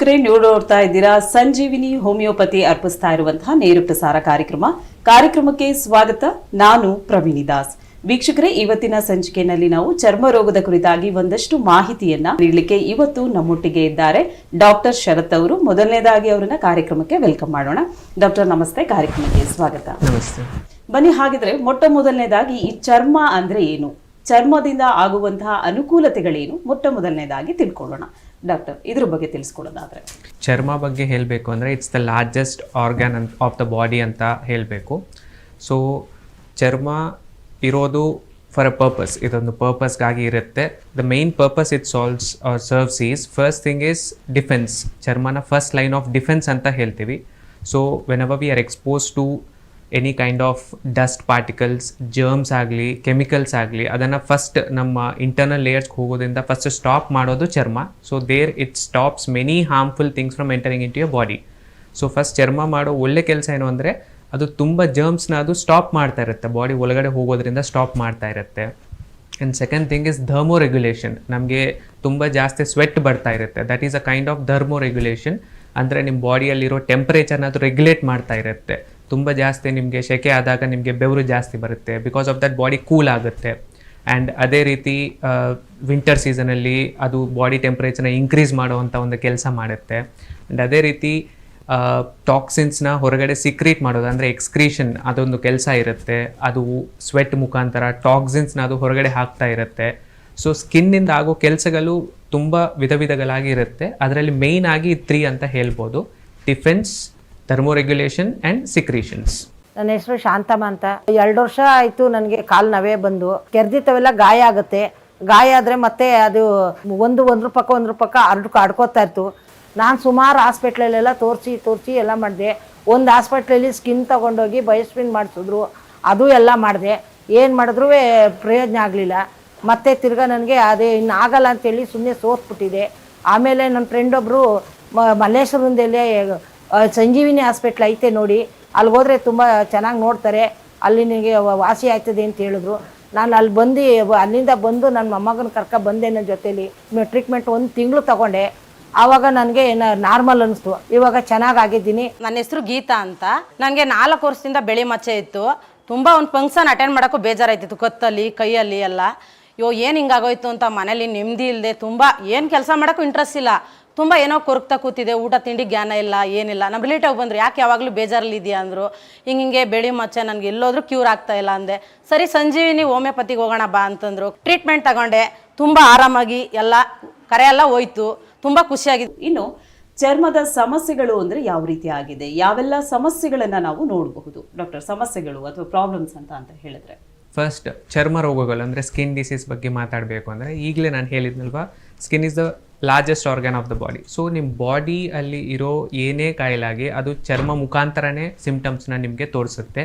ವೀಕ್ಷಕರೇ ನೀವು ನೋಡ್ತಾ ಇದ್ದೀರಾ? ಸಂಜೀವಿನಿ ಹೋಮಿಯೋಪತಿ ಅರ್ಪಿಸ್ತಾ ಇರುವಂತಹ ನೇರ ಪ್ರಸಾರ ಕಾರ್ಯಕ್ರಮ. ಕಾರ್ಯಕ್ರಮಕ್ಕೆ ಸ್ವಾಗತ ನಾನು ಪ್ರವೀಣಿ ದಾಸ್. ವೀಕ್ಷಕರೇ ಇವತ್ತಿನ ಸಂಚಿಕೆಯಲ್ಲಿ ನಾವು ಚರ್ಮ ರೋಗದ ಕುರಿತಾಗಿ ಒಂದಷ್ಟು ಮಾಹಿತಿಯನ್ನ ನೀಡಲಿಕ್ಕೆ ಇವತ್ತು ನಮ್ಮೊಟ್ಟಿಗೆ ಇದ್ದಾರೆ ಡಾಕ್ಟರ್ ಶರತ್ ಅವರು. ಮೊದಲನೇದಾಗಿ ಅವರನ್ನ ಕಾರ್ಯಕ್ರಮಕ್ಕೆ ವೆಲ್ಕಮ್ ಮಾಡೋಣ. ಡಾಕ್ಟರ್ ನಮಸ್ತೆ. ಕಾರ್ಯಕ್ರಮಕ್ಕೆ ಸ್ವಾಗತ. ನಮಸ್ತೆ. ಬನ್ನಿ ಹಾಗಿದ್ರೆ ಮೊಟ್ಟ ಮೊದಲನೇದಾಗಿ ಈ ಚರ್ಮ ಅಂದ್ರೆ ಏನು? ಚರ್ಮದಿಂದ ಆಗುವಂತಹ ಅನುಕೂಲತೆಗಳೇನು? ಮೊಟ್ಟ ಮೊದಲನೇದಾಗಿ ತಿಳ್ಕೊಳ್ಳೋಣ. ಡಾಕ್ಟರ್ ಇದ್ರ ಬಗ್ಗೆ ತಿಳಿಸ್ಕೊಡೋದಾದ್ರೆ. ಚರ್ಮ ಬಗ್ಗೆ ಹೇಳಬೇಕು ಅಂದರೆ ಇಟ್ಸ್ ದ ಲಾರ್ಜೆಸ್ಟ್ ಆರ್ಗ್ಯಾನ್ ಅಂತ ಆಫ್ ದ ಬಾಡಿ ಅಂತ ಹೇಳಬೇಕು. ಸೊ ಚರ್ಮ ಇರೋದು ಫಾರ್ ಅ ಪರ್ಪಸ್ ಇದೊಂದು ಪರ್ಪಸ್ಗಾಗಿ ಇರುತ್ತೆ. The main purpose it solves serves is first thing is defence ಚರ್ಮನ ಫಸ್ಟ್ ಲೈನ್ ಆಫ್ ಡಿಫೆನ್ಸ್ ಅಂತ ಹೇಳ್ತೀವಿ. So when our we are expose to any kind of dust particles germs ಆಗಲಿ chemicals ಆಗಲಿ, ಅದನ್ನು first ನಮ್ಮ ಇಂಟರ್ನಲ್ ಲೇಯರ್ಸ್ಗೆ ಹೋಗೋದ್ರಿಂದ first stop ಮಾಡೋದು ಚರ್ಮ. So there it stops many harmful things from entering into your body so first ಚರ್ಮ ಮಾಡೋ ಒಳ್ಳೆ ಕೆಲಸ ಏನು ಅಂದರೆ, ಅದು ತುಂಬ ಜರ್ಮ್ಸ್ನ ಅದು ಸ್ಟಾಪ್ ಮಾಡ್ತಾ ಇರುತ್ತೆ. ಬಾಡಿ ಒಳಗಡೆ ಹೋಗೋದ್ರಿಂದ ಸ್ಟಾಪ್ ಮಾಡ್ತಾ ಇರುತ್ತೆ. And second thing is thermoregulation ನಮಗೆ ತುಂಬ ಜಾಸ್ತಿ ಸ್ವೆಟ್ ಬರ್ತಾ ಇರುತ್ತೆ. That is a kind of thermoregulation ಅಂದರೆ ನಿಮ್ಮ ಬಾಡಿಯಲ್ಲಿರೋ ಟೆಂಪ್ರೇಚರ್ನ ಅದು ರೆಗ್ಯುಲೇಟ್ ಮಾಡ್ತಾ ಇರುತ್ತೆ. ತುಂಬ ಜಾಸ್ತಿ ನಿಮಗೆ ಸೆಕೆ ಆದಾಗ ನಿಮಗೆ ಬೆವರು ಜಾಸ್ತಿ ಬರುತ್ತೆ. Because of that body cool ಆಗುತ್ತೆ. ಆ್ಯಂಡ್ ಅದೇ ರೀತಿ ವಿಂಟರ್ ಸೀಸನಲ್ಲಿ ಅದು ಬಾಡಿ ಟೆಂಪ್ರೇಚರ್ನ ಇನ್ಕ್ರೀಸ್ ಮಾಡುವಂಥ ಒಂದು ಕೆಲಸ ಮಾಡುತ್ತೆ. ಆ್ಯಂಡ್ ಅದೇ ರೀತಿ ಟಾಕ್ಸಿನ್ಸ್ನ ಹೊರಗಡೆ ಸಿಕ್ರೀಟ್ ಮಾಡೋದು, ಅಂದರೆ ಎಕ್ಸ್ಕ್ರೀಷನ್ ಅದೊಂದು ಕೆಲಸ ಇರುತ್ತೆ. ಅದು ಸ್ವೆಟ್ ಮುಖಾಂತರ ಟಾಕ್ಸಿನ್ಸ್ನ ಅದು ಹೊರಗಡೆ ಹಾಕ್ತಾ ಇರುತ್ತೆ. ಸೊ ಸ್ಕಿನ್ನಿಂದ ಆಗೋ ಕೆಲಸಗಳು ತುಂಬ ವಿಧ ವಿಧಗಳಾಗಿರುತ್ತೆ ಅದರಲ್ಲಿ ಮೇಯ್ನ್ ಆಗಿ ತ್ರೀ ಅಂತ ಹೇಳ್ಬೋದು. ಡಿಫೆನ್ಸ್ ಥರ್ಮೋರೆಗ್ಯುಲೇಷನ್ ಆ್ಯಂಡ್ ಸಿಕ್ರೀಷನ್ಸ್ ನನ್ನ ಹೆಸರು ಶಾಂತಮ್ಮ ಅಂತ. ಎರಡು ವರ್ಷ ಆಯಿತು ನನಗೆ ಕಾಲು ನವೇ ಬಂದು. ಕೆರೆದಿತ್ತವೆಲ್ಲ ಗಾಯ ಆಗುತ್ತೆ. ಗಾಯ ಆದರೆ ಮತ್ತೆ ಅದು ಒಂದು ಒಂದು ಪಕ್ಕ ಒಂದು ಪಕ್ಕ ಅರ್ಡು ಆಡ್ಕೋತಾ ಇತ್ತು ನಾನು ಸುಮಾರು ಹಾಸ್ಪಿಟ್ಲಲ್ಲೆಲ್ಲ ತೋರಿಸಿ ತೋರಿಸಿ ಎಲ್ಲ ಮಾಡಿದೆ. ಒಂದು ಹಾಸ್ಪಿಟ್ಲಲ್ಲಿ ಸ್ಕಿನ್ ತೊಗೊಂಡೋಗಿ ಬಯೋಸ್ಪಿನ್ ಮಾಡಿಸಿದ್ರು. ಅದು ಎಲ್ಲ ಮಾಡಿದೆ. ಏನು ಮಾಡಿದ್ರೂ ಪ್ರಯೋಜನ ಆಗಲಿಲ್ಲ. ಮತ್ತೆ ತಿರ್ಗಾ ನನಗೆ ಅದೇ ಇನ್ನು ಆಗಲ್ಲ ಅಂತೇಳಿ ಸುಮ್ಮನೆ ಸೋತ್ಬಿಟ್ಟಿದೆ. ಆಮೇಲೆ ನನ್ನ ಫ್ರೆಂಡ್ ಒಬ್ಬರು ಮಲ್ಲೇಶ್ವರದಲ್ಲಿ ಆ, ಸಂಜೀವಿನಿ ಹಾಸ್ಪಿಟ್ಲ್ ಐತೆ ನೋಡಿ. ಅಲ್ಲಿ ಹೋದರೆ ತುಂಬ ಚೆನ್ನಾಗಿ ನೋಡ್ತಾರೆ. ಅಲ್ಲಿ ನಿನಗೆ ವಾಸಿ ಆಯ್ತದೆ ಅಂತ ಹೇಳಿದ್ರು. ನಾನು ಅಲ್ಲಿ ಬಂದು ಅಲ್ಲಿಂದ ಬಂದು ನನ್ನ ಮೊಮ್ಮಗನ ಕರ್ಕ ಬಂದೆ ನನ್ನ ಜೊತೇಲಿ. ಟ್ರೀಟ್ಮೆಂಟ್ ಒಂದು ತಿಂಗಳು ತಗೊಂಡೆ. ಆವಾಗ ನನಗೆ ನಾರ್ಮಲ್ ಅನಿಸ್ತು. ಇವಾಗ ಚೆನ್ನಾಗಾಗಿದ್ದೀನಿ ನನ್ನ ಹೆಸರು ಗೀತಾ ಅಂತ. ನನಗೆ ನಾಲ್ಕು ವರ್ಷದಿಂದ ಬೆಳೆ ಮಚ್ಚೆ ಇತ್ತು. ತುಂಬ ಒಂದು ಫಂಕ್ಷನ್ ಅಟೆಂಡ್ ಮಾಡೋಕ್ಕೂ ಬೇಜಾರಾಯ್ತಿತ್ತು. ಕತ್ತಲ್ಲಿ, ಕೈಯಲ್ಲಿ ಎಲ್ಲ. ಅಯ್ಯೋ, ಏನು ಹಿಂಗಾಗೋಯ್ತು ಅಂತ ಮನೇಲಿ ನೆಮ್ಮದಿ ಇಲ್ಲದೆ ತುಂಬ ಏನು ಕೆಲಸ ಮಾಡೋಕ್ಕೂ ಇಂಟ್ರೆಸ್ಟ್ ಇಲ್ಲ. ತುಂಬ ಏನೋ ಕೊರಗ್ತಾ ಕೂತಿದೆ, ಊಟ, ತಿಂಡಿ ಜ್ಞಾನ ಇಲ್ಲ, ಏನಿಲ್ಲ. ನಮ್ಮ ರಿಲೇಟಿವ್ ಬಂದರು, ಯಾಕೆ ಯಾವಾಗಲೂ ಬೇಜಾರಲ್ಲಿ ಇದೆಯಾ? ಅಂದರು. ಹಿಂಗೆ ಹಿಂಗೆ ಬೆಳಿ ಮಚ್ಚ, ನನಗೆ ಎಲ್ಲೋದ್ರೂ ಕ್ಯೂರ್ ಆಗ್ತಾ ಇಲ್ಲ ಅಂದೆ. ಸರಿ, ಸಂಜೀವಿನಿ ಹೋಮಿಯೋಪತಿಗೆ ಹೋಗೋಣ ಬಾ ಅಂತಂದರು. ಟ್ರೀಟ್ಮೆಂಟ್ ತಗೊಂಡೆ. ತುಂಬ ಆರಾಮಾಗಿ ಎಲ್ಲ, ಕರೆ ಎಲ್ಲ ಹೋಯ್ತು. ತುಂಬ ಖುಷಿಯಾಗಿದೆ ಇನ್ನು ಚರ್ಮದ ಸಮಸ್ಯೆಗಳು ಅಂದರೆ ಯಾವ ರೀತಿ ಆಗಿದೆ? ಯಾವೆಲ್ಲ ಸಮಸ್ಯೆಗಳನ್ನು ನಾವು ನೋಡಬಹುದು? ಡಾಕ್ಟರ್, ಸಮಸ್ಯೆಗಳು ಅಥವಾ ಪ್ರಾಬ್ಲಮ್ಸ್ ಅಂತ ಅಂತ ಹೇಳಿದ್ರೆ. ಫಸ್ಟ್ ಚರ್ಮ ರೋಗಗಳು ಅಂದರೆ ಸ್ಕಿನ್ ಡಿಸೀಸ್ ಬಗ್ಗೆ ಮಾತಾಡಬೇಕು ಅಂದರೆ ಈಗಲೇ ನಾನು ಹೇಳಿದ್ನಲ್ವಾ? Skin is the largest organ of the body so ನಿಮ್ಮ ಬಾಡಿ ಅಲ್ಲಿ ಇರೋ ಏನೇ ಕಾಯಿಲಾಗಿ ಅದು ಚರ್ಮ ಮುಖಾಂತರನೇ ಸಿಂಪ್ಟಮ್ಸ್ನ ನಿಮಗೆ ತೋರಿಸುತ್ತೆ.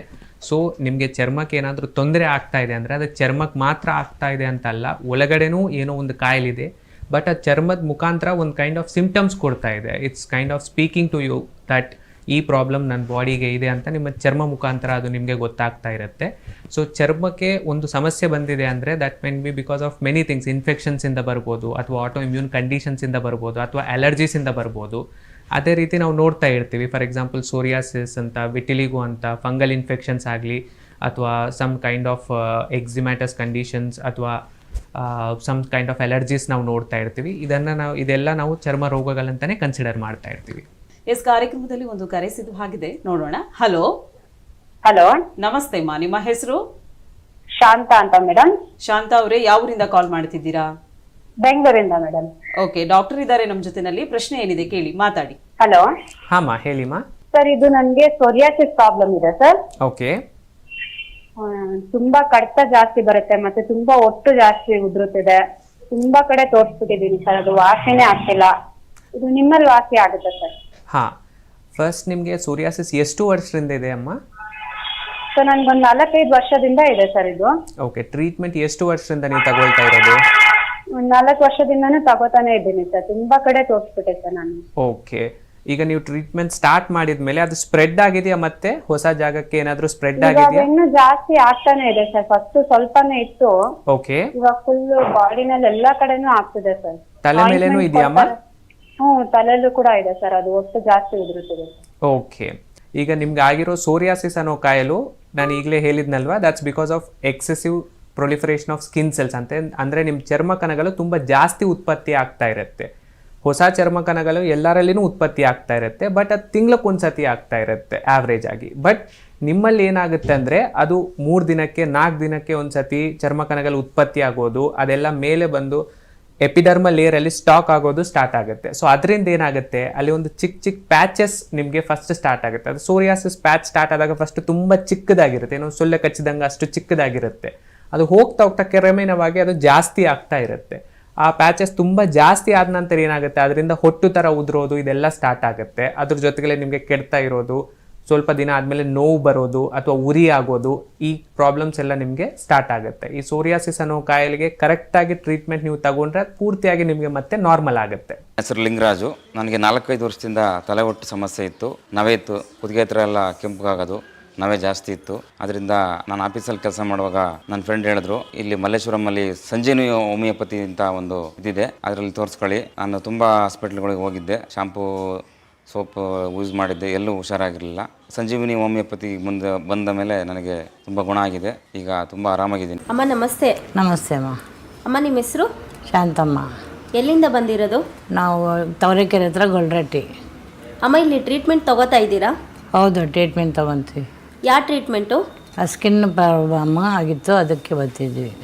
ಸೊ ನಿಮಗೆ ಚರ್ಮಕ್ಕೆ ಏನಾದರೂ ತೊಂದರೆ ಆಗ್ತಾ ಇದೆ ಅಂದರೆ ಅದು ಚರ್ಮಕ್ಕೆ ಮಾತ್ರ ಆಗ್ತಾ ಇದೆ ಅಂತಲ್ಲ, ಒಳಗಡೆನೂ ಏನೋ ಒಂದು ಕಾಯಿಲಿದೆ ಬಟ್ ಆ ಚರ್ಮದ ಮುಖಾಂತರ ಒಂದು ಕೈಂಡ್ ಆಫ್ ಸಿಂಪ್ಟಮ್ಸ್ ಕೊಡ್ತಾ ಇದೆ. It's kind of speaking to you that ಈ ಪ್ರಾಬ್ಲಮ್ ನನ್ನ ಬಾಡಿಗೆ ಇದೆ ಅಂತ ನಿಮ್ಮ ಚರ್ಮ ಮುಖಾಂತರ ಅದು ನಿಮಗೆ ಗೊತ್ತಾಗ್ತಾ ಇರುತ್ತೆ. ಸೊ ಚರ್ಮಕ್ಕೆ ಒಂದು ಸಮಸ್ಯೆ ಬಂದಿದೆ ಅಂದರೆ that men be because of many things ಇನ್ಫೆಕ್ಷನ್ಸಿಂದ ಬರ್ಬೋದು ಅಥವಾ ಆಟೋ ಇಮ್ಯೂನ್ ಕಂಡೀಷನ್ಸಿಂದ ಬರ್ಬೋದು ಅಥವಾ ಅಲರ್ಜೀಸಿಂದ ಬರ್ಬೋದು. ಅದೇ ರೀತಿ ನಾವು ನೋಡ್ತಾ ಇರ್ತೀವಿ ಫಾರ್ ಎಕ್ಸಾಂಪಲ್ ಸೋರಿಯಾಸಿಸ್ ಅಂತ ವಿಟಿಲಿಗೋ ಅಂತ ಫಂಗಲ್ ಇನ್ಫೆಕ್ಷನ್ಸ್ ಆಗಲಿ ಅಥವಾ some kind of eczematous conditions ಅಥವಾ ಸಮ್ ಕೈಂಡ್ ಆಫ್ ಅಲರ್ಜೀಸ್ ನಾವು ನೋಡ್ತಾ ಇರ್ತೀವಿ. ಇದನ್ನು ನಾವು, ಇದೆಲ್ಲ ನಾವು ಚರ್ಮ ರೋಗಗಳಂತಲೇ ಕನ್ಸಿಡರ್ ಮಾಡ್ತಾ ಇರ್ತೀವಿ. ಎಸ್ ಕಾರ್ಯಕ್ರಮದಲ್ಲಿ ಒಂದು ಕರೆ ಸಿದ್ಧವಾಗಿದೆ ನೋಡೋಣ. ಹಲೋ. ಹಲೋ. ನಮಸ್ತೆ ಮಾ ನಿಮ್ಮ ಹೆಸರು? ಶಾಂತಾ ಅಂತ ಮೇಡಮ್ ಶಾಂತ ಅವರೇ ಯಾವೂರಿಂದ ಕಾಲ್ ಮಾಡ್ತಿದ್ದೀರಾ? ಬೆಂಗಳೂರಿಂದ ಮೇಡಮ್ ಓಕೆ ಡಾಕ್ಟರ್ ಇದ್ದಾರೆ ನಮ್ಮ ಜೊತೆನಲ್ಲಿ. ಪ್ರಶ್ನೆ ಏನಿದೆ ಕೇಳಿ ಮಾತಾಡಿ. ಹಲೋ. ಹೇಳಿ ಮಾ. ಸರ್ ಇದು ನನಗೆ ಸೋರಿಯಾಸಿಸ್ ಪ್ರಾಬ್ಲಮ್ ಇದೆ ಸರ್. ಓಕೆ. ತುಂಬಾ ಕಡಿತ ಜಾಸ್ತಿ ಬರುತ್ತೆ ಮತ್ತೆ ತುಂಬಾ ಒಟ್ಟು ಜಾಸ್ತಿ ಉದುರುತ್ತಿದೆ. ತುಂಬಾ ಕಡೆ ತೋರಿಸ್ಬಿಟ್ಟಿದೀನಿ ಸರ್. ಅದು ವಾಸಿನೇ ಆಗ್ತಿಲ್ಲ. ಇದು ನಿಮ್ಮಲ್ಲಿ ವಾಸಿ ಆಗುತ್ತೆ ಸರ್. ಹಾಂ. ಫಸ್ಟ್ ನಿಮಗೆ ಸೂರ್ಯಾಸಿಸ್ ಎಷ್ಟು ವರ್ಷದಿಂದ ಇದೆ ಅಮ್ಮ? ಸೊ ನನ್ಗೊಂದು ನಾಲ್ಕೈದು ವರ್ಷದಿಂದ ಇದೆ ಸರ್ ಇದು. ಓಕೆ ಟ್ರೀಟ್ಮೆಂಟ್ ಎಷ್ಟು ವರ್ಷದಿಂದ ನೀವು ತಗೊಳ್ತಾ ಇರೋದು? ಒಂದು ನಾಲ್ಕು ವರ್ಷದಿಂದಾನು ತಗೋತಾನೆ ಇದ್ದೀನಿ ಸರ್. ತುಂಬಾ ಕಡೆ ತೋರಿಸ್ಬಿಟ್ಟೆ ಸರ್ ನಾನು. ಓಕೆ ಈಗ ನೀವು ಟ್ರೀಟ್ಮೆಂಟ್ ಸ್ಟಾರ್ಟ್ ಮಾಡಿದ ಮೇಲೆ ಅದು ಸ್ಪ್ರೆಡ್ ಆಗಿದೆಯಾ ಮತ್ತೆ? ಹೊಸ ಜಾಗಕ್ಕೆ ಏನಾದರೂ ಸ್ಪ್ರೆಡ್ ಇವಾಗ ಆಗಿದೆಯಾ? ಇನ್ನು ಜಾಸ್ತಿ ಆಗ್ತಾನೆ ಇದೆ ಸರ್. ಫಸ್ಟ್ ಸ್ವಲ್ಪನೇ ಇತ್ತು. ಓಕೆ ಇವಾಗ ಫುಲ್ ಬಾಡಿನಲ್ಲಿ ಎಲ್ಲಾ ಕಡೆನೂ ಆಗ್ತಿದೆ ಸರ್. ತಲೆ ಮೇಲೇನೂ ಇದೆಯಮ್ಮ ಹ್ಮ್ ತಲೆಲ್ಲೂ ಕೂಡ ಇದೆ ಸರ್, ಅದು ಒಟ್ಟು ಜಾಸ್ತಿ ಉದುರುತ್ತದೆ. ಓಕೆ ಈಗ ನಿಮ್ಗೆ ಆಗಿರೋ ಸೋರಿಯಾಸಿಸ್ ಅನ್ನೋ ಕಾಯಲು ನಾನು ಈಗಲೇ ಹೇಳಿದ್ನಲ್ವಾ? That's because of excessive proliferation of skin cells ಅಂತ. ಅಂದರೆ ನಿಮ್ಮ ಚರ್ಮ ಕಣಗಳು ತುಂಬ ಜಾಸ್ತಿ ಉತ್ಪತ್ತಿ ಆಗ್ತಾ ಇರುತ್ತೆ. ಹೊಸ ಚರ್ಮ ಕಣಗಳು ಎಲ್ಲರಲ್ಲಿನೂ ಉತ್ಪತ್ತಿ ಆಗ್ತಾ ಇರುತ್ತೆ ಬಟ್ ಅದು ತಿಂಗ್ಳಕ್ಕೊಂದ್ಸತಿ ಆಗ್ತಾ ಇರುತ್ತೆ ಆವ್ರೇಜ್ ಆಗಿ. ಬಟ್ ನಿಮ್ಮಲ್ಲಿ ಏನಾಗುತ್ತೆ ಅಂದರೆ ಅದು ಮೂರು ದಿನಕ್ಕೆ, ನಾಲ್ಕು ದಿನಕ್ಕೆ ಒಂದ್ಸತಿ ಚರ್ಮ ಕಣಗಳು ಉತ್ಪತ್ತಿ ಆಗೋದು, ಅದೆಲ್ಲ ಮೇಲೆ ಬಂದು ಎಪಿಡರ್ಮಲ್ ಲೇಯರಲ್ಲಿ ಸ್ಟಾಕ್ ಆಗೋದು ಸ್ಟಾರ್ಟ್ ಆಗುತ್ತೆ. ಸೊ ಅದರಿಂದ ಏನಾಗುತ್ತೆ? ಅಲ್ಲಿ ಒಂದು ಚಿಕ್ಕ ಚಿಕ್ಕ ಪ್ಯಾಚಸ್ ನಿಮಗೆ ಫಸ್ಟ್ ಸ್ಟಾರ್ಟ್ ಆಗುತ್ತೆ. ಅದು ಸೋರಿಯಾಸಿಸ್ ಪ್ಯಾಚ್ ಸ್ಟಾರ್ಟ್ ಆದಾಗ ಫಸ್ಟ್ ತುಂಬ ಚಿಕ್ಕದಾಗಿರುತ್ತೆ. ಏನೋ ಸೊಳ್ಳೆ ಕಚ್ಚಿದಂಗೆ ಅಷ್ಟು ಚಿಕ್ಕದಾಗಿರುತ್ತೆ. ಅದು ಹೋಗ್ತಾ ಹೋಗ್ತಾ ಕ್ರಮೇಣವಾಗಿ ಅದು ಜಾಸ್ತಿ ಆಗ್ತಾ ಇರುತ್ತೆ. ಆ ಪ್ಯಾಚಸ್ ತುಂಬ ಜಾಸ್ತಿ ಆದ ನಂತರ ಏನಾಗುತ್ತೆ? ಅದರಿಂದ ಹೊಟ್ಟು ಥರ ಉದುರೋದು, ಇದೆಲ್ಲ ಸ್ಟಾರ್ಟ್ ಆಗುತ್ತೆ. ಅದ್ರ ಜೊತೆಗೆ ನಿಮಗೆ ಕೆಡ್ತಾ ಇರೋದು ಸ್ವಲ್ಪ ದಿನ ಆದಮೇಲೆ ನೋವು ಬರೋದು ಅಥವಾ ಉರಿ ಆಗೋದು ಈ ಪ್ರಾಬ್ಲಮ್ಸ್ ಎಲ್ಲ ನಿಮಗೆ ಸ್ಟಾರ್ಟ್ ಆಗುತ್ತೆ. ಈ ಸೋರಿಯಾಸಿಸ್ ಅನ್ನೋ ಕಾಯಿಲೆಗೆ ಕರೆಕ್ಟಾಗಿ ಟ್ರೀಟ್ಮೆಂಟ್ ನೀವು ತಗೊಂಡ್ರೆ ಪೂರ್ತಿಯಾಗಿ ನಿಮಗೆ ಮತ್ತೆ ನಾರ್ಮಲ್ ಆಗುತ್ತೆ. ಹೆಸರು ಲಿಂಗರಾಜು. ನನಗೆ ನಾಲ್ಕೈದು ವರ್ಷದಿಂದ ತಲೆ ಒಟ್ಟು ಸಮಸ್ಯೆ ಇತ್ತು. ನವೆ ಇತ್ತು. ಕುದಿಗೆ ಹತ್ರ ಎಲ್ಲ ಕೆಂಪಗಾಗೋದು. ನವೆ ಜಾಸ್ತಿ ಇತ್ತು. ಅದರಿಂದ ನಾನು ಆಫೀಸಲ್ಲಿ ಕೆಲಸ ಮಾಡುವಾಗ ನನ್ನ ಫ್ರೆಂಡ್ ಹೇಳಿದ್ರು, ಇಲ್ಲಿ ಮಲ್ಲೇಶ್ವರಮಲ್ಲಿ ಸಂಜೀವಿ ಹೋಮಿಯೋಪತಿ ಅಂತ ಒಂದು ಇದಿದೆ. ಅದರಲ್ಲಿ ತೋರಿಸ್ಕೊಳ್ಳಿ. ನಾನು ತುಂಬ ಹಾಸ್ಪಿಟ್ಲ್ಗಳಿಗೆ ಹೋಗಿದ್ದೆ. ಶಾಂಪೂ ಸೋಪ್ ಯೂಸ್ ಮಾಡಿದ್ದೆ ಎಲ್ಲೂ ಹುಷಾರಾಗಿರಲಿಲ್ಲ. ಸಂಜೀವಿನಿ ಹೋಮಿಯೋಪತಿ ಮುಂದೆ ಬಂದ ಮೇಲೆ ನನಗೆ ತುಂಬ ಗುಣ ಆಗಿದೆ. ಈಗ ತುಂಬ ಆರಾಮಾಗಿದ್ದೀನಿ. ಅಮ್ಮ ನಮಸ್ತೆ. ನಮಸ್ತೆ ಅಮ್ಮ. ಅಮ್ಮ ನಿಮ್ಮ ಹೆಸರು? ಶಾಂತಮ್ಮ. ಎಲ್ಲಿಂದ ಬಂದಿರೋದು? ನಾವು ತವರೆಕೆರೆ ಹತ್ರ ಗೊಲ್ರಟ್ಟಿ. ಅಮ್ಮ ಇಲ್ಲಿ ಟ್ರೀಟ್ಮೆಂಟ್ ತಗೋತಾ ಇದ್ದೀರಾ? ಹೌದು ಟ್ರೀಟ್ಮೆಂಟ್ ತೊಗೊತೀವಿ. ಯಾವ ಟ್ರೀಟ್ಮೆಂಟು ಆ ಸ್ಕಿನ್ ಪ್ರಾಬ್ಲಮ್ ಆಗಿತ್ತು ಅದಕ್ಕೆ ಬರ್ತಿದ್ವಿ.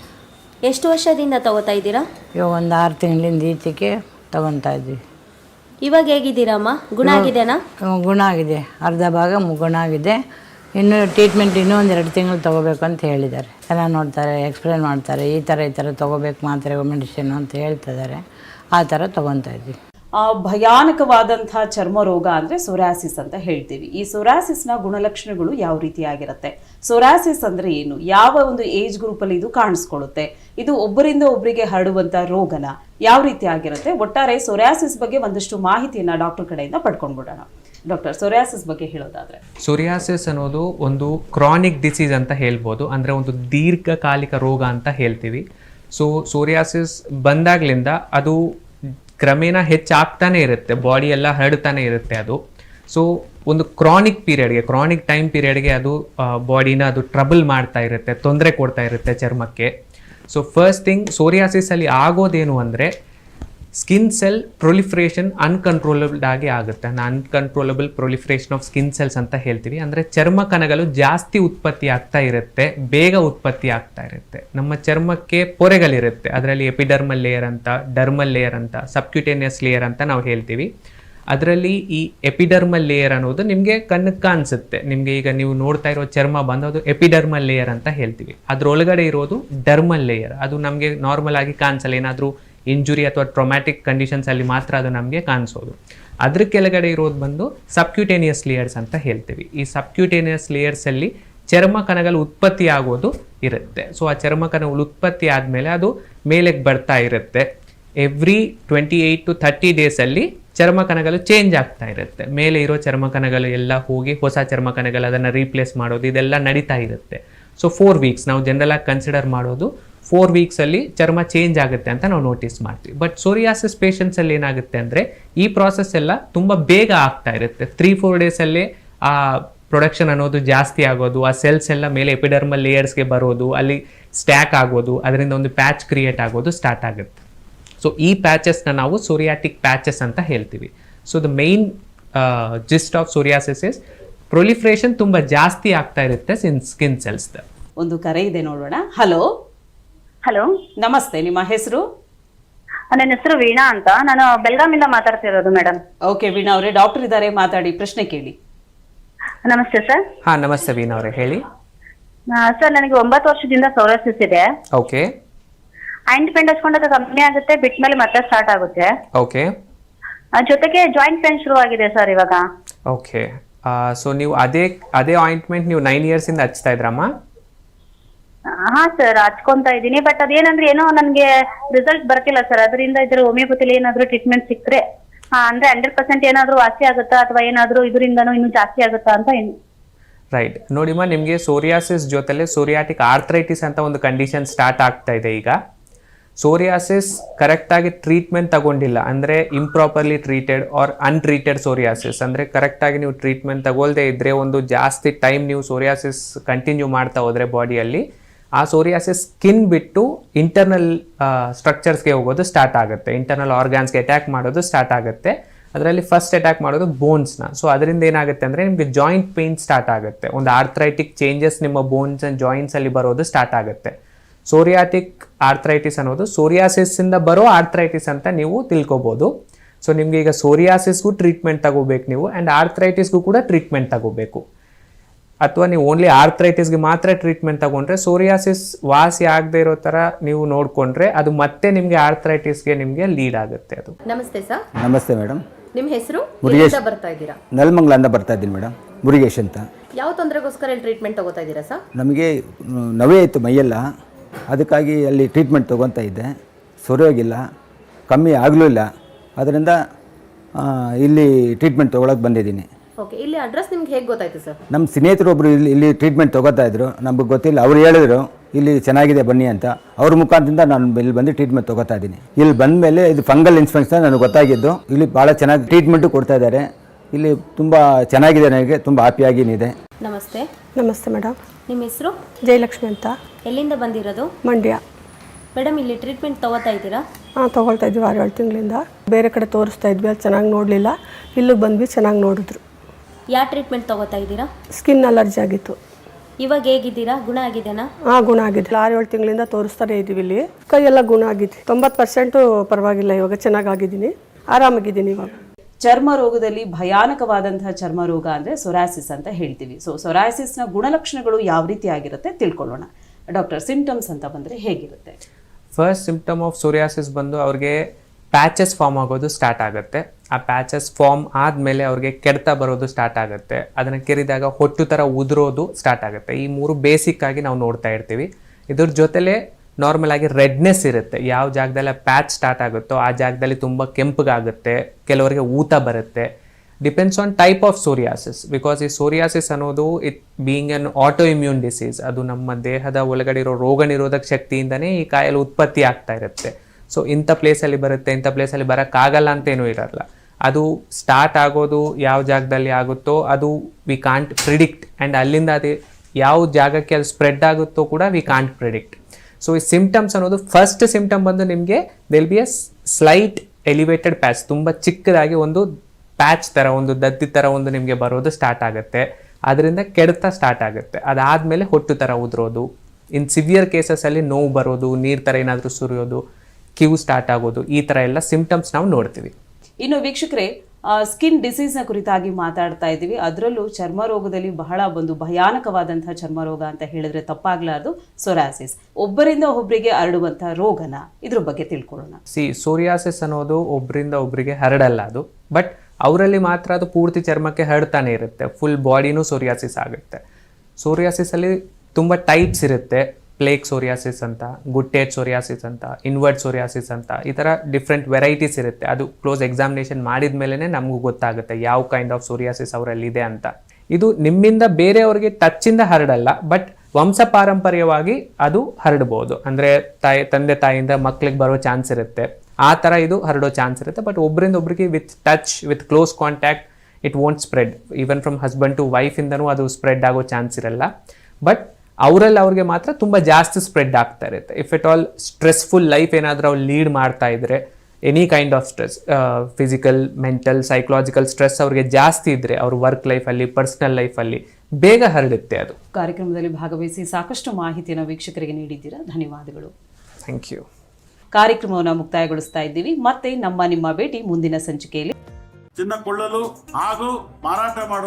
ಎಷ್ಟು ವರ್ಷದಿಂದ ತಗೋತಾ ಇದ್ದೀರಾ? ಇವಾಗ ಒಂದು ಆರು ತಿಂಗಳಿಂದ ಈಚೆಗೆ ತಗೊತಾ ಇದ್ವಿ. ಇವಾಗ ಹೇಗಿದ್ದೀರಮ್ಮ ಗುಣ ಆಗಿದೆನಾ? ಗುಣ ಆಗಿದೆ. ಅರ್ಧ ಭಾಗ ಗುಣ ಆಗಿದೆ. ಇನ್ನು ಟ್ರೀಟ್ಮೆಂಟ್ ಇನ್ನೂ ಒಂದು ಎರಡು ತಿಂಗಳು ತೊಗೋಬೇಕು ಅಂತ ಹೇಳಿದ್ದಾರೆ. ಎಲ್ಲ ನೋಡ್ತಾರೆ ಎಕ್ಸ್ಪ್ಲೇನ್ ಮಾಡ್ತಾರೆ. ಈ ಥರ ಈ ಥರ ತೊಗೋಬೇಕು ಮಾತ್ರೆ ಮೆಡಿಸಿನ್ ಅಂತ ಹೇಳ್ತಿದ್ದಾರೆ ಆ ಥರ ತೊಗೊತಾ ಇದ್ವಿ ಆ, ಭಯಾನಕವಾದಂತಹ ಚರ್ಮ ರೋಗ ಅಂದ್ರೆ ಸೊರಾಸಿಸ್ ಅಂತ ಹೇಳ್ತೀವಿ. ಈ ಸೊರಾಸಿಸ್ನ ಗುಣಲಕ್ಷಣಗಳು ಯಾವ ರೀತಿಯಾಗಿರುತ್ತೆ? ಸೊರಾಸಿಸ್ ಅಂದ್ರೆ ಏನು? ಯಾವ ಒಂದು ಏಜ್ ಗ್ರೂಪ್ ಅಲ್ಲಿ ಇದು ಕಾಣಿಸ್ಕೊಳ್ಳುತ್ತೆ? ಇದು ಒಬ್ಬರಿಂದ ಒಬ್ಬರಿಗೆ ಹರಡುವಂತ ರೋಗನ ಯಾವ ರೀತಿ ಆಗಿರುತ್ತೆ? ಒಟ್ಟಾರೆ ಸೊರಾಸಿಸ್ ಬಗ್ಗೆ ಒಂದಷ್ಟು ಮಾಹಿತಿಯನ್ನ ಡಾಕ್ಟರ್ ಕಡೆಯಿಂದ ಪಡ್ಕೊಂಡ್ಬಿಡೋಣ. ಡಾಕ್ಟರ್ ಸೊರಾಸಿಸ್ ಬಗ್ಗೆ ಹೇಳೋದಾದ್ರೆ. ಸೋರಿಯಾಸಿಸ್ ಅನ್ನೋದು ಒಂದು ಕ್ರಾನಿಕ್ ಡಿಸೀಸ್ ಅಂತ ಹೇಳ್ಬೋದು. ಅಂದರೆ ಒಂದು ದೀರ್ಘಕಾಲಿಕ ರೋಗ ಅಂತ ಹೇಳ್ತೀವಿ. ಸೊ ಸೋರಿಯಾಸಿಸ್ ಬಂದಾಗ್ಲಿಂದ ಅದು ಕ್ರಮೇಣ ಹೆಚ್ಚಾಗ್ತಾನೆ ಇರುತ್ತೆ ಬಾಡಿ ಎಲ್ಲ ಹರಡ್ತಾನೆ ಇರುತ್ತೆ ಅದು. ಸೊ ಒಂದು ಕ್ರಾನಿಕ್ ಪೀರಿಯಡ್ಗೆ ಕ್ರಾನಿಕ್ ಟೈಮ್ ಪೀರಿಯಡ್ಗೆ ಅದು ಬಾಡಿನ ಅದು ಟ್ರಬಲ್ ಮಾಡ್ತಾ ಇರುತ್ತೆ, ತೊಂದರೆ ಕೊಡ್ತಾ ಇರುತ್ತೆ ಚರ್ಮಕ್ಕೆ. ಸೊ ಫಸ್ಟ್ ಥಿಂಗ್ ಸೋರಿಯಾಸಿಸಲ್ಲಿ ಆಗೋದೇನು ಅಂದರೆ ಸ್ಕಿನ್ ಸೆಲ್ ಪ್ರೊಲಿಫ್ರೇಷನ್ ಅನ್ಕಂಟ್ರೋಲಬಲ್ ಆಗಿ ಆಗುತ್ತೆ. Uncontrollable proliferation of skin cells ಅಂತ ಹೇಳ್ತೀವಿ. ಅಂದರೆ ಚರ್ಮ ಕಣಗಳು ಜಾಸ್ತಿ ಉತ್ಪತ್ತಿ ಆಗ್ತಾ ಇರುತ್ತೆ, ಬೇಗ ಉತ್ಪತ್ತಿ ಆಗ್ತಾ ಇರುತ್ತೆ. ನಮ್ಮ ಚರ್ಮಕ್ಕೆ ಪೊರೆಗಳಿರುತ್ತೆ. ಅದರಲ್ಲಿ ಎಪಿಡರ್ಮಲ್ ಲೇಯರ್ ಅಂತ ಡರ್ಮಲ್ ಲೇಯರ್ ಅಂತ ಸಬ್ಕ್ಯೂಟೇನಿಯಸ್ ಲೇಯರ್ ಅಂತ ನಾವು ಹೇಳ್ತೀವಿ. ಅದರಲ್ಲಿ ಈ ಎಪಿಡರ್ಮಲ್ ಲೇಯರ್ ಅನ್ನೋದು ನಿಮಗೆ ಕಣ್ಣು ಕಾಣಿಸುತ್ತೆ. ನಿಮಗೆ ಈಗ ನೀವು ನೋಡ್ತಾ ಇರೋ ಚರ್ಮ ಬಂದು ಅದು ಎಪಿಡರ್ಮಲ್ ಲೇಯರ್ ಅಂತ ಹೇಳ್ತೀವಿ. ಅದರೊಳಗಡೆ ಇರೋದು ಡರ್ಮಲ್ ಲೇಯರ್ ಅದು ನಮಗೆ ನಾರ್ಮಲ್ ಆಗಿ ಕಾಣಿಸಲ್ಲ. ಏನಾದರೂ ಇಂಜುರಿ ಅಥವಾ ಟ್ರೊಮ್ಯಾಟಿಕ್ ಕಂಡೀಷನ್ಸ್ ಅಲ್ಲಿ ಮಾತ್ರ ಅದು ನಮಗೆ ಕಾಣಿಸೋದು. ಅದ್ರ ಕೆಳಗಡೆ ಇರೋದು ಬಂದು ಸಬ್ಕ್ಯೂಟೇನಿಯಸ್ ಲೇಯರ್ಸ್ ಅಂತ ಹೇಳ್ತೀವಿ. ಈ ಸಬ್ಕ್ಯೂಟೇನಿಯಸ್ ಲೇಯರ್ಸ್ ಅಲ್ಲಿ ಚರ್ಮ ಕಣಗಳು ಉತ್ಪತ್ತಿ ಆಗೋದು ಇರುತ್ತೆ. ಸೊ ಆ ಚರ್ಮ ಕಣಗಳು ಉತ್ಪತ್ತಿ ಆದಮೇಲೆ ಅದು ಮೇಲಕ್ಕೆ ಬರ್ತಾ ಇರುತ್ತೆ. Every twenty eight to thirty ಡೇಸಲ್ಲಿ ಚರ್ಮ ಕಣಗಳು ಚೇಂಜ್ ಆಗ್ತಾ ಇರುತ್ತೆ. ಮೇಲೆ ಇರೋ ಚರ್ಮ ಕಣಗಳು ಎಲ್ಲ ಹೋಗಿ ಹೊಸ ಚರ್ಮ ಕಣಗಳು ಅದನ್ನು ರೀಪ್ಲೇಸ್ ಮಾಡೋದು, ಇದೆಲ್ಲ ನಡೀತಾ ಇರುತ್ತೆ. ಸೊ ಫೋರ್ ವೀಕ್ಸ್ ನಾವು ಜನರಲ್ ಆಗಿ ಕನ್ಸಿಡರ್ ಮಾಡೋದು ಫೋರ್ ವೀಕ್ಸಲ್ಲಿ ಚರ್ಮ ಚೇಂಜ್ ಆಗುತ್ತೆ ಅಂತ ನಾವು ನೋಟಿಸ್ ಮಾಡ್ತೀವಿ. ಬಟ್ ಸೋರಿಯಾಸಿಸ್ ಪೇಷಂಟ್ಸಲ್ಲಿ ಏನಾಗುತ್ತೆ ಅಂದರೆ ಈ ಪ್ರಾಸೆಸ್ ಎಲ್ಲ ತುಂಬ ಬೇಗ ಆಗ್ತಾ ಇರುತ್ತೆ. ತ್ರೀ ಫೋರ್ ಡೇಸಲ್ಲೇ ಆ ಪ್ರೊಡಕ್ಷನ್ ಅನ್ನೋದು ಜಾಸ್ತಿ ಆಗೋದು, ಆ ಸೆಲ್ಸ್ ಎಲ್ಲ ಮೇಲೆ ಎಪಿಡರ್ಮಲ್ ಲೇಯರ್ಸ್ಗೆ ಬರೋದು, ಅಲ್ಲಿ ಸ್ಟ್ಯಾಕ್ ಆಗೋದು, ಅದರಿಂದ ಒಂದು ಪ್ಯಾಚ್ ಕ್ರಿಯೇಟ್ ಆಗೋದು ಸ್ಟಾರ್ಟ್ ಆಗುತ್ತೆ. ಸೊ ಈ ಪ್ಯಾಚಸ್ನ ನಾವು ಸೋರಿಯಾಟಿಕ್ ಪ್ಯಾಚಸ್ ಅಂತ ಹೇಳ್ತೀವಿ. So the main gist of psoriasis is proliferation ತುಂಬ ಜಾಸ್ತಿ ಆಗ್ತಾ ಇರುತ್ತೆ ಸಿನ್ ಸ್ಕಿನ್ ಸೆಲ್ಸ್ ಒಂದು ಕರೆ ಇದೆ ನೋಡೋಣ. Hello hello. ನಮಸ್ತೆ ನಿಮ್ಮ ಹೆಸರು? ನನ್ನ ಹೆಸರು ವೀಣಾ ಅಂತ. ನಾನು ಬೆಳಗಾಮಿಂದ ಮಾತಾಡ್ತಿರೋದು ಮೇಡಮ್ ಓಕೆ ವೀಣಾ ಅವರೇ ಡಾಕ್ಟರ್ ಇದ್ದಾರೆ ಮಾತಾಡಿ ಪ್ರಶ್ನೆ ಕೇಳಿ. ನಮಸ್ತೆ ಸರ್. ಹಾ ನಮಸ್ತೆ ವೀಣಾ ಅವರೇ ಹೇಳಿ. ಸರ್ ನನಗೆ ಒಂಬತ್ತು ವರ್ಷದಿಂದ ಸೌರಸಿಸ್ ಇದೆ. ಓಕೆ. ಆಯಿಂಟ್ಮೆಂಟ್ ಹಚ್ಕೊಂಡಾಗ ಕಮ್ಮಿ ಆಗುತ್ತೆ ಬಿಟ್ ಮೇಲೆ ಮತ್ತೆ ಸ್ಟಾರ್ಟ್ ಆಗುತ್ತೆ. ಓಕೆ. ಆ, ಜೊತೆಗೆ ಜಾಯಿಂಟ್ ಪೇನ್ ಶುರು ಆಗಿದೆ ಸರ್ ಇವಾಗ. ಓಕೆ. ಸೊ ನೀವು ಅದೇ ಅದೇ ಆಯಿಂಟ್ಮೆಂಟ್ ನೀವು ನೈನ್ ಇಯರ್ಸಿಂದ ಹಚ್ತಾ ಇದ್ರಮ್ಮ? ಹಾ ಸರ್ ಹಚ್ಕೊಂತ ಇದ್ದೀನಿ. ಬಟ್ ಅದೇನಂದ್ರೆ ಏನೋ ನನ್ಗೆ ರಿಸಲ್ಟ್ ಬರ್ತಿಲ್ಲ ಸರ್ ಅದರಿಂದ ಇದ್ರ ಹೋಮಿಯೋಪತಿಲಿ ಏನಾದ್ರು ಟ್ರೀಟ್ಮೆಂಟ್ ಸಿಕ್ಕರೆ ಅಂದ್ರೆ ಹಂಡ್ರೆಡ್ ಪರ್ಸೆಂಟ್ ಏನಾದ್ರು ವಾಸಿ ಆಗುತ್ತಾ ಅಥವಾ ಏನಾದ್ರು ಇದರಿಂದನೂ ಇನ್ನೂ ಜಾಸ್ತಿ ಆಗುತ್ತಾ ಅಂತ ಏನು ರೈಟ್ ನೋಡಿಮ್ಮ ನಿಮಗೆ ಸೋರಿಯಾಸಿಸ್ ಜೊತೆಲೆ ಸೋರಿಯಾಟಿಕ್ ಆರ್ಥ್ರೈಟಿಸ್ ಅಂತ ಒಂದು ಕಂಡೀಷನ್ ಸ್ಟಾರ್ಟ್ ಆಗ್ತಾ ಇದೆ ಈಗ. ಸೋರಿಯಾಸಿಸ್ ಕರೆಕ್ಟಾಗಿ ಟ್ರೀಟ್ಮೆಂಟ್ ತಗೊಂಡಿಲ್ಲ. ಅಂದ್ರೆ improperly treated or untreated psoriasis. ಅಂದರೆ ಕರೆಕ್ಟಾಗಿ ನೀವು ಟ್ರೀಟ್ಮೆಂಟ್ ತಗೊಳ್ಳದೇ ಇದ್ರೆ ಒಂದು ಜಾಸ್ತಿ ಟೈಮ್ ನೀವು ಸೋರಿಯಾಸಿಸ್ ಕಂಟಿನ್ಯೂ ಮಾಡ್ತಾ ಹೋದ್ರೆ ಬಾಡಿಯಲ್ಲಿ ಆ ಸೋರಿಯಾಸಿಸ್ ಸ್ಕಿನ್ ಬಿಟ್ಟು ಇಂಟರ್ನಲ್ ಸ್ಟ್ರಕ್ಚರ್ಸ್ಗೆ ಹೋಗೋದು ಸ್ಟಾರ್ಟ್ ಆಗುತ್ತೆ. ಇಂಟರ್ನಲ್ ಆರ್ಗ್ಯಾನ್ಸ್ಗೆ ಅಟ್ಯಾಕ್ ಮಾಡೋದು ಸ್ಟಾರ್ಟ್ ಆಗುತ್ತೆ. ಅದರಲ್ಲಿ ಫಸ್ಟ್ ಅಟ್ಯಾಕ್ ಮಾಡೋದು ಬೋನ್ಸ್ನ ಸೊ ಅದರಿಂದ ಏನಾಗುತ್ತೆ ಅಂದರೆ ನಿಮಗೆ ಜಾಯಿಂಟ್ ಪೇಯ್ನ್ ಸ್ಟಾರ್ಟ್ ಆಗುತ್ತೆ. ಒಂದು ಆರ್ಥ್ರೈಟಿಕ್ ಚೇಂಜಸ್ ನಿಮ್ಮ ಬೋನ್ಸ್ ಆ್ಯಂಡ್ ಜಾಯಿಂಟ್ಸಲ್ಲಿ ಬರೋದು ಸ್ಟಾರ್ಟ್ ಆಗುತ್ತೆ. ಸೋರಿಯಾಟಿಕ್ ಆರ್ಥ್ರೈಟಿಸ್ ಅನ್ನೋದು ಸೋರಿಯಾಸಿಸ್ಸಿಂದ ಬರೋ ಆರ್ಥ್ರೈಟಿಸ್ ಅಂತ ನೀವು ತಿಳ್ಕೊಬೋದು. ಸೊ ನಿಮಗೆ ಈಗ ಸೋರಿಯಾಸಿಸ್ಗೂ ಟ್ರೀಟ್ಮೆಂಟ್ ತಗೋಬೇಕು ನೀವು ಆ್ಯಂಡ್ ಆರ್ಥ್ರೈಟಿಸ್ಗೂ ಕೂಡ ಟ್ರೀಟ್ಮೆಂಟ್ ತಗೋಬೇಕು. ಅಥವಾ ನೀವು ಓನ್ಲಿ ಆರ್ಥ್ರೈಟಿಸ್ಗೆ ಮಾತ್ರ ಟ್ರೀಟ್ಮೆಂಟ್ ತಗೊಂಡ್ರೆ ಸೋರಿಯಾಸಿಸ್ ವಾಸಿ ಆಗದೆ ಇರೋ ಥರ ನೀವು ನೋಡಿಕೊಂಡ್ರೆ ಅದು ಮತ್ತೆ ನಿಮಗೆ ಆರ್ಥ್ರೈಟಿಸ್ಗೆ ನಿಮಗೆ ಲೀಡ್ ಆಗುತ್ತೆ ಅದು. ನಮಸ್ತೆ ಸರ್. ನಮಸ್ತೆ ಮೇಡಮ್ ನಿಮ್ಮ ಹೆಸರು? ಮುರುಗೇಶ್. ಬರ್ತಾ ಇದ್ದೀರಾ? ಅಂತ ಬರ್ತಾ ಇದ್ದೀನಿ ಮೇಡಮ್ ಮುರುಗೇಶ್ ಅಂತ. ಯಾವ ತೊಂದರೆಗೋಸ್ಕರ ಇಲ್ಲಿ ಟ್ರೀಟ್ಮೆಂಟ್ ತಗೋತಾ ಇದ್ದೀರಾ ಸರ್? ನಮಗೆ ನವೇ ನವೆ ಇತ್ತು ಮೈಯೆಲ್ಲ. ಅದಕ್ಕಾಗಿ ಅಲ್ಲಿ ಟ್ರೀಟ್ಮೆಂಟ್ ತೊಗೊತಾ ಇದ್ದೆ. ಸೊರೆಯೋಗಿಲ್ಲ ಕಮ್ಮಿ ಆಗಲೂ ಇಲ್ಲ. ಅದರಿಂದ ಇಲ್ಲಿ ಟ್ರೀಟ್ಮೆಂಟ್ ತೊಗೊಳಕ್ಕೆ ಬಂದಿದ್ದೀನಿ. ಓಕೆ ಇಲ್ಲಿ ಅಡ್ರೆಸ್ ನಿಮ್ಗೆ ಹೇಗೆ ಗೊತ್ತಾಯ್ತು ಸರ್ ನಮ್ಮ ಸ್ನೇಹಿತರು ಒಬ್ಬರು ಇಲ್ಲಿ ಇಲ್ಲಿ ಟ್ರೀಟ್ಮೆಂಟ್ ತೊಗೋತಾ ಇದ್ರು. ನಮಗೆ ಗೊತ್ತಿಲ್ಲ. ಅವ್ರು ಹೇಳಿದ್ರು ಇಲ್ಲಿ ಚೆನ್ನಾಗಿದೆ ಬನ್ನಿ ಅಂತ. ಅವ್ರ ಮುಖಾಂತರಿಂದ ನಾನು ಇಲ್ಲಿ ಬಂದು ಟ್ರೀಟ್ಮೆಂಟ್ ತೊಗೋತಾ ಇದ್ದೀನಿ. ಇಲ್ಲಿ ಬಂದ ಮೇಲೆ ಇದು ಫಂಗಲ್ ಇನ್ಸ್ಪೆಕ್ಷನ್ ನನಗೆ ಗೊತ್ತಾಗಿದ್ದು ಇಲ್ಲಿ ಭಾಳ ಚೆನ್ನಾಗಿ ಟ್ರೀಟ್ಮೆಂಟು ಕೊಡ್ತಾ ಇದ್ದಾರೆ. ಇಲ್ಲಿ ತುಂಬ ಚೆನ್ನಾಗಿದೆ ನನಗೆ ತುಂಬ ಹ್ಯಾಪಿಯಾಗಿನಿದೆ ನಮಸ್ತೆ. ನಮಸ್ತೆ ಮೇಡಮ್ ನಿಮ್ಮ ಹೆಸರು? ಜಯಲಕ್ಷ್ಮಿ ಅಂತ. ಎಲ್ಲಿಂದ ಬಂದಿರೋದು? ಮಂಡ್ಯ. ಮೇಡಮ್ ಇಲ್ಲಿ ಟ್ರೀಟ್ಮೆಂಟ್ ತಗೋತಾ ಇದ್ದೀರಾ? ಹಾಂ ತೊಗೊಳ್ತಾ ಇದ್ವಿ ಆರು ಏಳು ತಿಂಗಳಿಂದ. ಬೇರೆ ಕಡೆ ತೋರಿಸ್ತಾ ಇದ್ವಿ ಅಲ್ಲಿ ಚೆನ್ನಾಗಿ ನೋಡಲಿಲ್ಲ. ಇಲ್ಲಿಗೆ ಬಂದ್ವಿ ಚೆನ್ನಾಗಿ ನೋಡಿದ್ರು. ಯಾವ ಟ್ರೀಟ್ಮೆಂಟ್ ತಗೋತಾ ಇದ್ದೀರಾ? ಸ್ಕಿನ್ ಅಲರ್ಜಿ ಆಗಿತ್ತು. ಇವಾಗ ಹೇಗಿದ್ದೀರಾ? ಗುಣ ಆಗಿದೆನಾ? ಆ ಗುಣ ಆಗಿದೆ. ಆರು ಏಳು ತಿಂಗಳಿಂದ ತೋರಿಸ್ತಾನೆ ಇದ್ದೀವಿ ಇಲ್ಲಿ. ಕೈಯೆಲ್ಲ ಗುಣ ಆಗಿದೆ. ತೊಂಬತ್ತು ಪರ್ಸೆಂಟು ಪರವಾಗಿಲ್ಲ ಇವಾಗ. ಚೆನ್ನಾಗಿದ್ದೀನಿ ಆರಾಮಾಗಿದ್ದೀನಿ ಇವಾಗ. ಚರ್ಮ ರೋಗದಲ್ಲಿ ಭಯಾನಕವಾದಂತಹ ಚರ್ಮ ರೋಗ ಅಂದ್ರೆ ಸೊರಾಸಿಸ್ ಅಂತ ಹೇಳ್ತೀವಿ. ಸೊ ಸೊರಾಸಿಸ್ನ ಗುಣಲಕ್ಷಣಗಳು ಯಾವ ರೀತಿ ಆಗಿರುತ್ತೆ ತಿಳ್ಕೊಳ್ಳೋಣ. ಡಾಕ್ಟರ್ ಸಿಂಪ್ಟಮ್ಸ್ ಅಂತ ಬಂದರೆ ಹೇಗಿರುತ್ತೆ? ಫಸ್ಟ್ ಸಿಂಪ್ಟಮ್ ಆಫ್ ಸೋರಿಯಾಸಿಸ್ ಬಂದು ಅವ್ರಿಗೆ ಪ್ಯಾಚಸ್ ಫಾರ್ಮ್ ಆಗೋದು ಸ್ಟಾರ್ಟ್ ಆಗುತ್ತೆ. ಆ ಪ್ಯಾಚಸ್ ಫಾರ್ಮ್ ಆದಮೇಲೆ ಅವ್ರಿಗೆ ಕೆಡ್ತ ಬರೋದು ಸ್ಟಾರ್ಟ್ ಆಗುತ್ತೆ. ಅದನ್ನು ಕೆರಿದಾಗ ಹೊಟ್ಟು ಥರ ಉದುರೋದು ಸ್ಟಾರ್ಟ್ ಆಗುತ್ತೆ. ಈ ಮೂರು ಬೇಸಿಕ್ ಆಗಿ ನಾವು ನೋಡ್ತಾ ಇರ್ತೀವಿ. ಇದ್ರ ಜೊತೆಲೆ ನಾರ್ಮಲ್ ಆಗಿ ರೆಡ್ನೆಸ್ ಇರುತ್ತೆ. ಯಾವ ಜಾಗದಲ್ಲಿ ಪ್ಯಾಚ್ ಸ್ಟಾರ್ಟ್ ಆಗುತ್ತೋ ಆ ಜಾಗದಲ್ಲಿ ತುಂಬ ಕೆಂಪಗಾಗುತ್ತೆ. ಕೆಲವರಿಗೆ ಊತ ಬರುತ್ತೆ. Depends on type of psoriasis because ಈ ಸೋರಿಯಾಸಿಸ್ ಅನ್ನೋದು it being an autoimmune disease ಅದು ನಮ್ಮ ದೇಹದ ಒಳಗಡೆ ಇರೋ ರೋಗ ನಿರೋಧಕ ಶಕ್ತಿಯಿಂದನೇ ಈ ಕಾಯಿಲೆ ಉತ್ಪತ್ತಿ ಆಗ್ತಾ ಇರುತ್ತೆ. ಸೊ ಇಂಥ ಪ್ಲೇಸಲ್ಲಿ ಬರುತ್ತೆ, ಇಂಥ ಪ್ಲೇಸಲ್ಲಿ ಬರೋಕ್ಕಾಗಲ್ಲ ಅಂತೇನೂ ಇರಲ್ಲ. ಅದು ಸ್ಟಾರ್ಟ್ ಆಗೋದು ಯಾವ ಜಾಗದಲ್ಲಿ ಆಗುತ್ತೋ ಅದು ವಿ ಕಾಂಟ್ ಪ್ರಿಡಿಕ್ಟ್ ಆ್ಯಂಡ್ ಅಲ್ಲಿಂದ ಅದು ಯಾವ ಜಾಗಕ್ಕೆ ಅದು ಸ್ಪ್ರೆಡ್ ಆಗುತ್ತೋ ಕೂಡ ವಿ ಕಾಂಟ್ ಪ್ರಿಡಿಕ್ಟ್ ಸೊ ಈ ಸಿಮ್ಟಮ್ಸ್ ಅನ್ನೋದು ಫಸ್ಟ್ ಸಿಮ್ಟಮ್ ಬಂದು ನಿಮಗೆ there'll be a slight elevated patch ತುಂಬ ಚಿಕ್ಕದಾಗಿ ಒಂದು ಪ್ಯಾಚ್ ಥರ ಒಂದು ದದ್ದಿ ಥರ ಒಂದು ನಿಮಗೆ ಬರೋದು ಸ್ಟಾರ್ಟ್ ಆಗುತ್ತೆ. ಅದರಿಂದ ಕೆಡ್ತಾ ಸ್ಟಾರ್ಟ್ ಆಗುತ್ತೆ. ಅದಾದಮೇಲೆ ಹೊಟ್ಟು ಥರ ಉದುರೋದು. ಇನ್ ಸಿವಿಯರ್ ಕೇಸಸ್ಸಲ್ಲಿ ನೋವು ಬರೋದು, ನೀರು ಥರ ಏನಾದರೂ ಸುರಿಯೋದು. ಕ್ಯೂ ಸ್ಟಾರ್ಟ್ ಆಗೋದು ಈ ಥರ ಎಲ್ಲ ಸಿಂಪ್ಟಮ್ಸ್ ನಾವು ನೋಡ್ತೀವಿ. ಇನ್ನು ವೀಕ್ಷಕರೇ ಸ್ಕಿನ್ ಡಿಸೀಸ್ನ ಕುರಿತಾಗಿ ಮಾತಾಡ್ತಾ ಇದ್ದೀವಿ. ಅದರಲ್ಲೂ ಚರ್ಮ ರೋಗದಲ್ಲಿ ಬಹಳ ಒಂದು ಭಯಾನಕವಾದಂತಹ ಚರ್ಮ ರೋಗ ಅಂತ ಹೇಳಿದ್ರೆ ತಪ್ಪಾಗ್ಲಾರ್ದು ಸೊರಾಸಿಸ್ ಒಬ್ಬರಿಂದ ಒಬ್ಬರಿಗೆ ಹರಡುವಂತಹ ರೋಗನ ಇದ್ರ ಬಗ್ಗೆ ತಿಳ್ಕೊಳ್ಳೋಣ. ಸಿ ಸೋರಿಯಾಸಿಸ್ ಅನ್ನೋದು ಒಬ್ಬರಿಂದ ಒಬ್ಬರಿಗೆ ಹರಡಲ್ಲ ಅದು. ಬಟ್ ಅವರಲ್ಲಿ ಮಾತ್ರ ಅದು ಪೂರ್ತಿ ಚರ್ಮಕ್ಕೆ ಹರಡ್ತಾನೆ ಇರುತ್ತೆ. ಫುಲ್ ಬಾಡಿನೂ ಸೋರಿಯಾಸಿಸ್ ಆಗುತ್ತೆ. ಸೋರಿಯಾಸಿಸಲ್ಲಿ ತುಂಬ ಟೈಪ್ಸ್ ಇರುತ್ತೆ. ಪ್ಲೇಕ್ ಸೋರಿಯಾಸಿಸ್ ಅಂತ ಗುಟ್ಟೇಟ್ ಸೋರಿಯಾಸಿಸ್ ಅಂತ ಇನ್ವರ್ಟ್ ಸೋರಿಯಾಸಿಸ್ ಅಂತ, ಈ ಥರ ಡಿಫ್ರೆಂಟ್ ವೆರೈಟೀಸ್ ಇರುತ್ತೆ. ಅದು ಕ್ಲೋಸ್ ಎಕ್ಸಾಮಿನೇಷನ್ ಮಾಡಿದ ಮೇಲೇ ನಮಗೂ ಗೊತ್ತಾಗುತ್ತೆ ಯಾವ ಕೈಂಡ್ ಆಫ್ ಸೋರಿಯಾಸಿಸ್ ಅವರಲ್ಲಿ ಇದೆ ಅಂತ. ಇದು ನಿಮ್ಮಿಂದ ಬೇರೆಯವ್ರಿಗೆ ಟಚ್ಚಿಂದ ಹರಡಲ್ಲ ಬಟ್ ವಂಶ ಪಾರಂಪರ್ಯವಾಗಿ ಅದು ಹರಡ್ಬೋದು. ಅಂದರೆ ತಾಯಿ, ತಂದೆ ತಾಯಿಯಿಂದ ಮಕ್ಳಿಗೆ ಬರೋ ಚಾನ್ಸ್ ಇರುತ್ತೆ. ಆ ಥರ ಇದು ಹರಡೋ ಚಾನ್ಸ್ ಇರುತ್ತೆ ಬಟ್ ಒಬ್ಬರಿಂದ ಒಬ್ರಿಗೆ with touch with close contact it won't spread even from husband to ವೈಫಿಂದನೂ ಅದು ಸ್ಪ್ರೆಡ್ ಆಗೋ ಚಾನ್ಸ್ ಇರಲ್ಲ. ಬಟ್ ಅವರಲ್ಲಿ ಅವ್ರಿಗೆ ಮಾತ್ರ ತುಂಬ ಜಾಸ್ತಿ ಸ್ಪ್ರೆಡ್ ಆಗ್ತಾ ಇರುತ್ತೆ. If at all stressful life ಏನಾದರೂ ಅವ್ರು ಲೀಡ್ ಮಾಡ್ತಾ ಇದ್ರೆ any kind of stress physical mental psychological stress ಅವ್ರಿಗೆ ಜಾಸ್ತಿ ಇದ್ರೆ ಅವ್ರ ವರ್ಕ್ ಲೈಫಲ್ಲಿ ಪರ್ಸ್ನಲ್ ಲೈಫಲ್ಲಿ ಬೇಗ ಹರಡುತ್ತೆ ಅದು. ಕಾರ್ಯಕ್ರಮದಲ್ಲಿ ಭಾಗವಹಿಸಿ ಸಾಕಷ್ಟು ಮಾಹಿತಿಯನ್ನು ವೀಕ್ಷಕರಿಗೆ ನೀಡಿದ್ದೀರಾ. ಧನ್ಯವಾದಗಳು. ಥ್ಯಾಂಕ್ ಯು ಕಾರ್ಯಕ್ರಮವನ್ನು ಮುಕ್ತಾಯಗೊಳಿಸ್ತಾ ಇದ್ದೀವಿ. ಮತ್ತೆ ನಮ್ಮ ನಿಮ್ಮ ಭೇಟಿ ಮುಂದಿನ ಸಂಚಿಕೆಯಲ್ಲಿ. ಚಿನ್ನ ಕೊಳ್ಳಲು ಹಾಗೂ ಮಾರಾಟ ಮಾಡುವ